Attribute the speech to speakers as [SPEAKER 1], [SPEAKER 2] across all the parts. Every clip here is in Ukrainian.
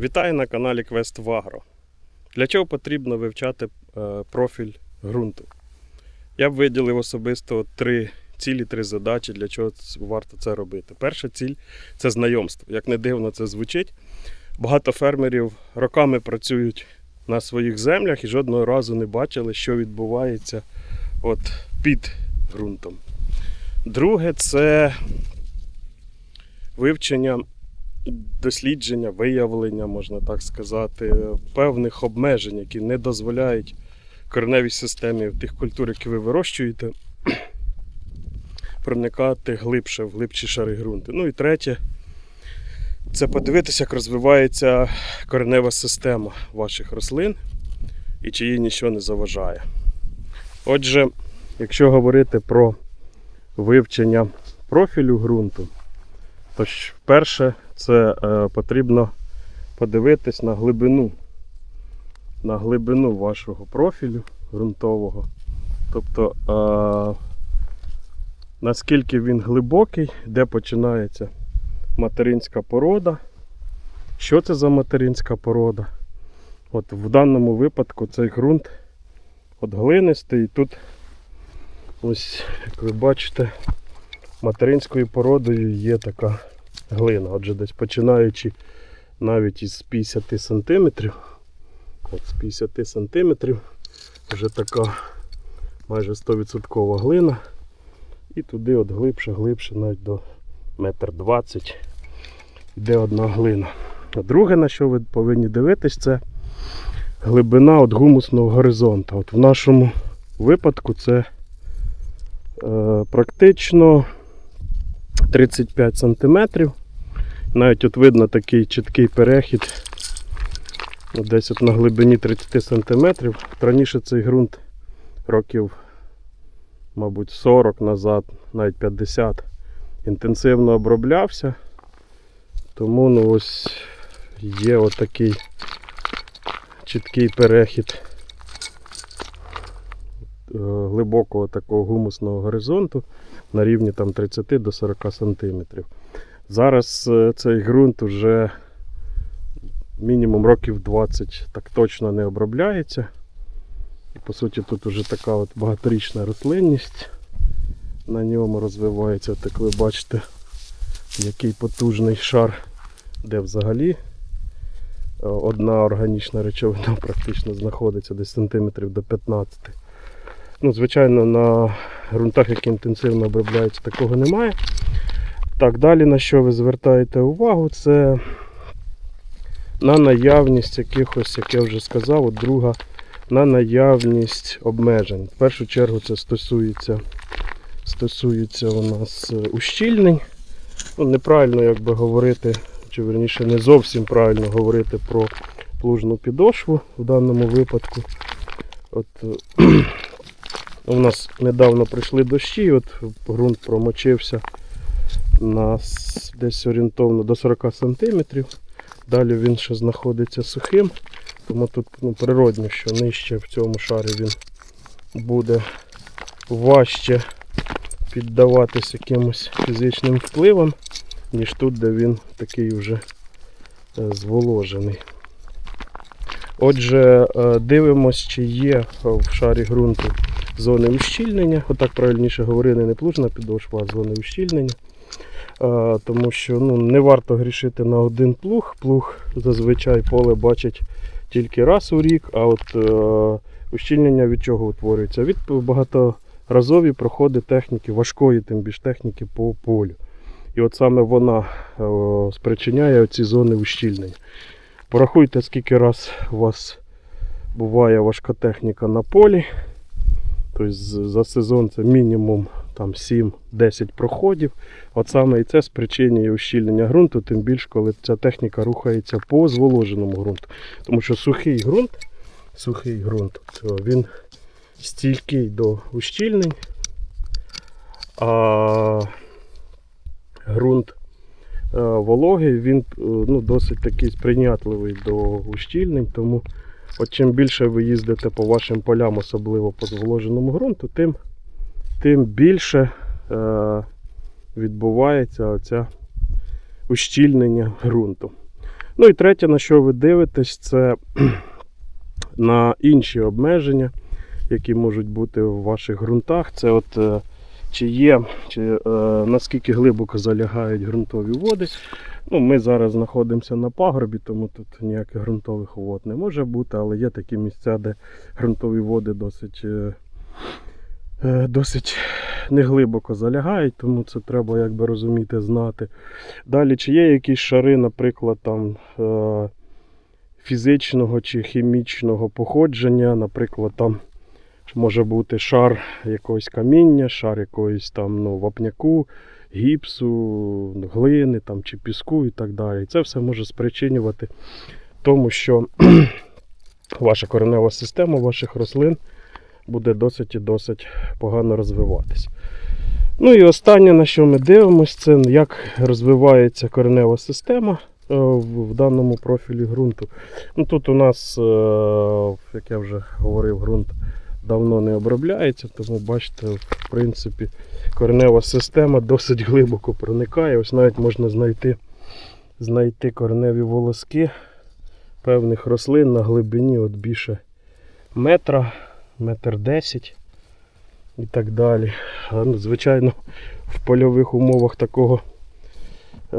[SPEAKER 1] Вітаю на каналі Квест Вагро. Для чого потрібно вивчати е, профіль ґрунту? Я б виділив особисто три цілі, три задачі, для чого варто це робити. Перша ціль це знайомство. Як не дивно це звучить. Багато фермерів роками працюють на своїх землях і жодного разу не бачили, що відбувається от під ґрунтом. Друге це вивчення дослідження, виявлення, можна так сказати, певних обмежень, які не дозволяють кореневій системі тих культур, які ви вирощуєте, проникати глибше в глибші шари ґрунту. Ну і третє, це подивитися, як розвивається коренева система ваших рослин і чи їй нічого не заважає. Отже, якщо говорити про вивчення профілю ґрунту, то перше, це е, потрібно подивитись на глибину, на глибину вашого профілю ґрунтового. Тобто, е, наскільки він глибокий, де починається материнська порода. Що це за материнська порода? От в даному випадку цей ґрунт от глинистий. І тут ось, як ви бачите, материнською породою є така глина. Отже, десь починаючи навіть із 50 сантиметрів. От з 50 сантиметрів вже така майже 100% глина. І туди от глибше, глибше, навіть до метр двадцять йде одна глина. А друге, на що ви повинні дивитись, це глибина от гумусного горизонту. От в нашому випадку це е, практично 35 сантиметрів. Навіть от видно такий чіткий перехід. Десь от на глибині 30 сантиметрів. Раніше цей ґрунт років, мабуть, 40 назад, навіть 50, інтенсивно оброблявся. Тому ну, ось є отакий чіткий перехід е, глибокого такого гумусного горизонту на рівні там 30 до 40 сантиметрів. Зараз е, цей ґрунт вже мінімум років 20 так точно не обробляється. І по суті тут вже така от багаторічна рослинність на ньому розвивається. От як ви бачите, який потужний шар, де взагалі е, одна органічна речовина практично знаходиться десь сантиметрів до 15. Ну, звичайно, на ґрунтах, які інтенсивно обробляються, такого немає. Так, далі на що ви звертаєте увагу, це на наявність якихось, як я вже сказав, от друга, на наявність обмежень. В першу чергу це стосується, стосується у нас е, ущільнень. Ну, неправильно як говорити, чи верніше не зовсім правильно говорити про плужну підошву в даному випадку. От, е, у нас недавно прийшли дощі, от ґрунт промочився на десь орієнтовно до 40 см. Далі він ще знаходиться сухим, тому тут ну, природньо, що нижче в цьому шарі він буде важче піддаватись якимось фізичним впливам, ніж тут, де він такий вже е, зволожений. Отже, е, дивимось, чи є в шарі ґрунту зони ущільнення. Отак правильніше говорили, не плужна підошва, а зони ущільнення. Тому що ну, не варто грішити на один плуг. Плуг зазвичай поле бачить тільки раз у рік, а от е, ущільнення від чого утворюється? Від багаторазові проходи техніки, важкої тим більш техніки по полю. І от саме вона е, спричиняє ці зони ущільнення. Порахуйте, скільки раз у вас буває важка техніка на полі. Тобто за сезон це мінімум там 7-10 проходів. От саме і це спричинює ущільнення ґрунту, тим більше, коли ця техніка рухається по зволоженому ґрунту. Тому що сухий ґрунт, сухий ґрунт, він стійкий до ущільнень, а ґрунт е, вологий, він е, ну, досить такий сприйнятливий до ущільнень, тому от чим більше ви їздите по вашим полям, особливо по зволоженому ґрунту, тим, тим більше е, відбувається оця ущільнення ґрунту. Ну і третє, на що ви дивитесь, це на інші обмеження, які можуть бути в ваших ґрунтах. Це от е, чи є, чи е, наскільки глибоко залягають ґрунтові води. Ну, ми зараз знаходимося на пагорбі, тому тут ніяких ґрунтових вод не може бути, але є такі місця, де ґрунтові води досить, е, е, досить неглибоко залягають, тому це треба якби розуміти, знати. Далі, чи є якісь шари, наприклад, там е, фізичного чи хімічного походження, наприклад, там може бути шар якогось каміння, шар якогось там ну, вапняку, гіпсу, глини там, чи піску і так далі. І це все може спричинювати тому, що ваша коренева система ваших рослин буде досить і досить погано розвиватися. Ну і останнє, на що ми дивимося, це як розвивається коренева система е, в даному профілі ґрунту. Ну, тут у нас, е, як я вже говорив, ґрунт давно не обробляється, тому бачите, в принципі, коренева система досить глибоко проникає. Ось навіть можна знайти, знайти кореневі волоски певних рослин на глибині от більше метра, метр десять і так далі. А, ну, Звичайно, в польових умовах такого е-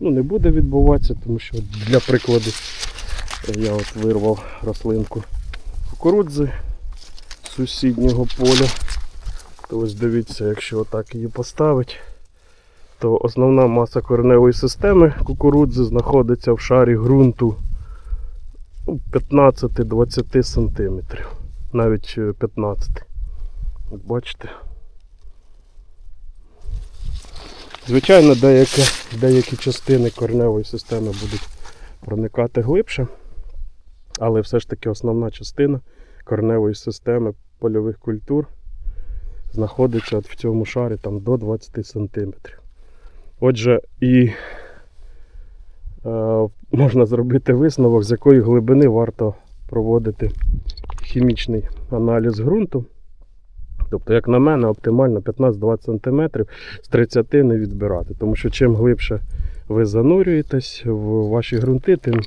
[SPEAKER 1] ну, не буде відбуватися, тому що для прикладу я от вирвав рослинку кукурудзи сусіднього поля. То ось дивіться, якщо отак її поставити, то основна маса кореневої системи кукурудзи знаходиться в шарі ґрунту ну, 15-20 см. Навіть е, 15. От бачите. Звичайно, деякі, деякі частини кореневої системи будуть проникати глибше, але все ж таки основна частина кореневої системи польових культур знаходиться от в цьому шарі там, до 20 см. Отже, і е, можна зробити висновок, з якої глибини варто проводити хімічний аналіз ґрунту. Тобто, як на мене, оптимально 15-20 см з 30 не відбирати. Тому що чим глибше ви занурюєтесь в ваші ґрунти, тим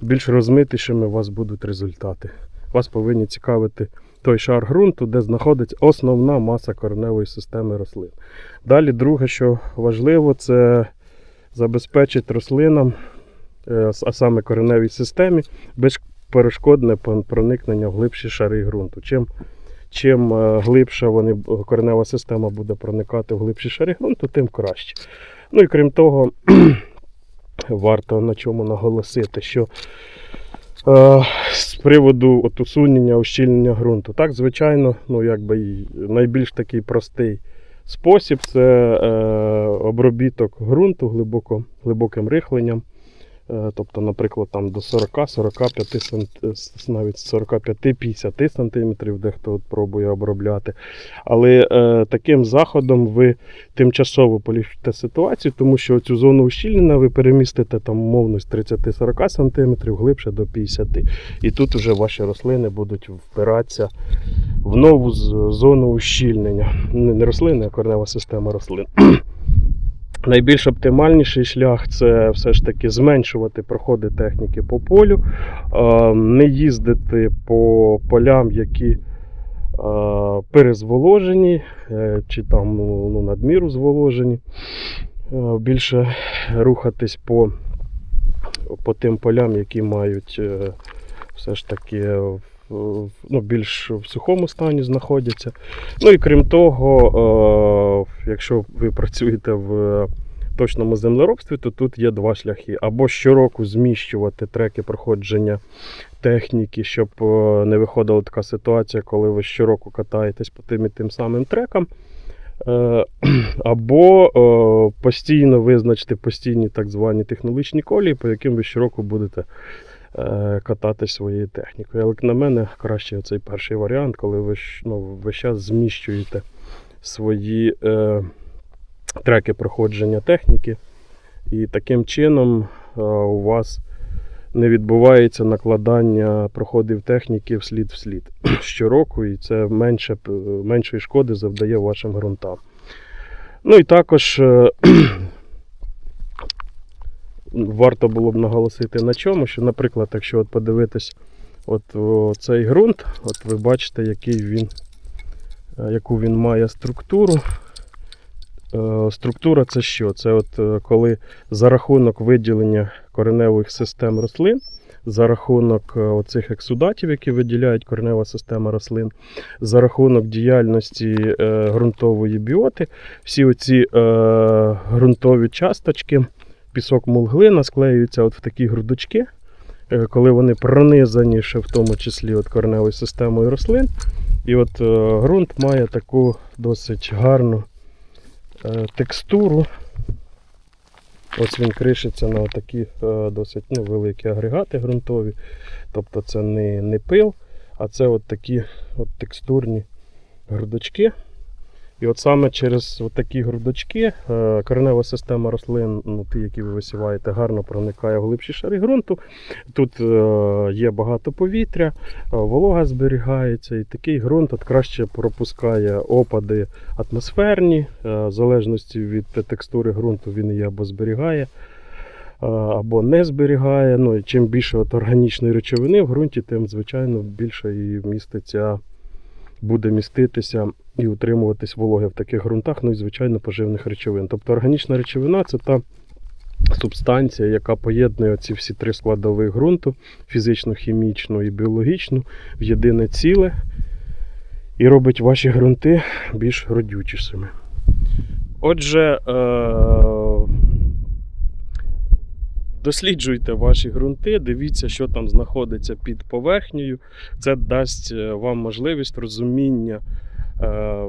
[SPEAKER 1] більш розмитішими у вас будуть результати. Вас повинні цікавити той шар ґрунту, де знаходиться основна маса кореневої системи рослин. Далі, друге, що важливо, це забезпечити рослинам, е, а саме кореневій системі, безперешкодне проникнення в глибші шари ґрунту. Чим чим е, глибше вони, коренева система буде проникати в глибші шари ґрунту, тим краще. Ну і крім того, варто на чому наголосити, що е, з приводу от усунення, ущільнення ґрунту. Так, звичайно, ну, якби найбільш такий простий спосіб це е, обробіток ґрунту глибоко, глибоким рихленням. Е, Тобто, наприклад, там до 40-45 см, навіть 45-50 см, дехто от пробує обробляти. Але е, таким заходом ви тимчасово поліпшите ситуацію, тому що цю зону ущільнення ви перемістите там умовно з 30-40 см глибше до 50 І тут вже ваші рослини будуть впиратися в нову зону ущільнення. Не не рослини, а корнева система рослин. Найбільш оптимальніший шлях це все ж таки зменшувати проходи техніки по полю, не їздити по полям, які перезволожені е, чи там ну, ну, надміру зволожені. Е, Більше рухатись по, по тим полям, які мають е, все ж таки ну, більш в сухому стані знаходяться. Ну і крім того, е, якщо ви працюєте в точному землеробстві, то тут є два шляхи. Або щороку зміщувати треки проходження техніки, щоб е, не виходила така ситуація, коли ви щороку катаєтесь по тим і тим самим трекам. Е, Або е, постійно визначити постійні так звані технологічні колії, по яким ви щороку будете е, катати своєю технікою. Як на мене краще цей перший варіант, коли ви ну, весь час зміщуєте свої е, треки проходження техніки, і таким чином е, у вас не відбувається накладання проходів техніки вслід вслід щороку, і це менше, меншої шкоди завдає вашим ґрунтам. Ну і також е, варто було б наголосити на чому, що, наприклад, якщо от подивитись от цей ґрунт, от ви бачите, який він, е, яку він має структуру. Е, Структура це що? Це от е, коли за рахунок виділення кореневих систем рослин, за рахунок оцих ексудатів, які виділяють коренева система рослин, за рахунок діяльності ґрунтової біоти, всі оці ґрунтові часточки, пісок мулглина склеюються от в такі грудочки, е, коли вони пронизані ще в тому числі от кореневою системою рослин. І от е, ґрунт має таку досить гарну е, текстуру. Ось він кришиться на такі досить ну, великі агрегати ґрунтові. Тобто це не, не пил, а це от такі от текстурні грудочки. І от саме через такі грудочки е, коренева система рослин, ну, ті, які ви висіваєте, гарно проникає в глибші шари ґрунту. Тут е, є багато повітря, е, волога зберігається, і такий ґрунт от краще пропускає опади атмосферні, в залежності від текстури ґрунту він її або зберігає, або не зберігає. Ну, і чим більше от органічної речовини в ґрунті, тим, звичайно, більше і міститься, буде міститися і утримуватись вологи в таких ґрунтах, ну і звичайно поживних речовин. Тобто органічна речовина це та субстанція, яка поєднує ці всі три складові ґрунту фізичну, хімічну і біологічну в єдине ціле і робить ваші ґрунти більш родючішими. Отже, е- досліджуйте ваші ґрунти, дивіться, що там знаходиться під поверхнею. Це дасть е, вам можливість розуміння е,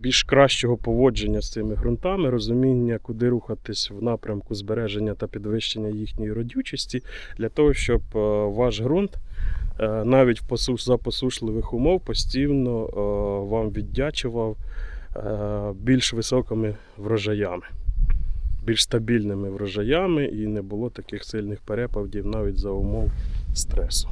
[SPEAKER 1] більш кращого поводження з цими ґрунтами, розуміння, куди рухатись в напрямку збереження та підвищення їхньої родючості, для того, щоб е, ваш ґрунт навіть за посушливих умов постійно вам віддячував більш високими врожаями. Більш стабільними врожаями і не було таких сильних перепадів навіть за умов стресу.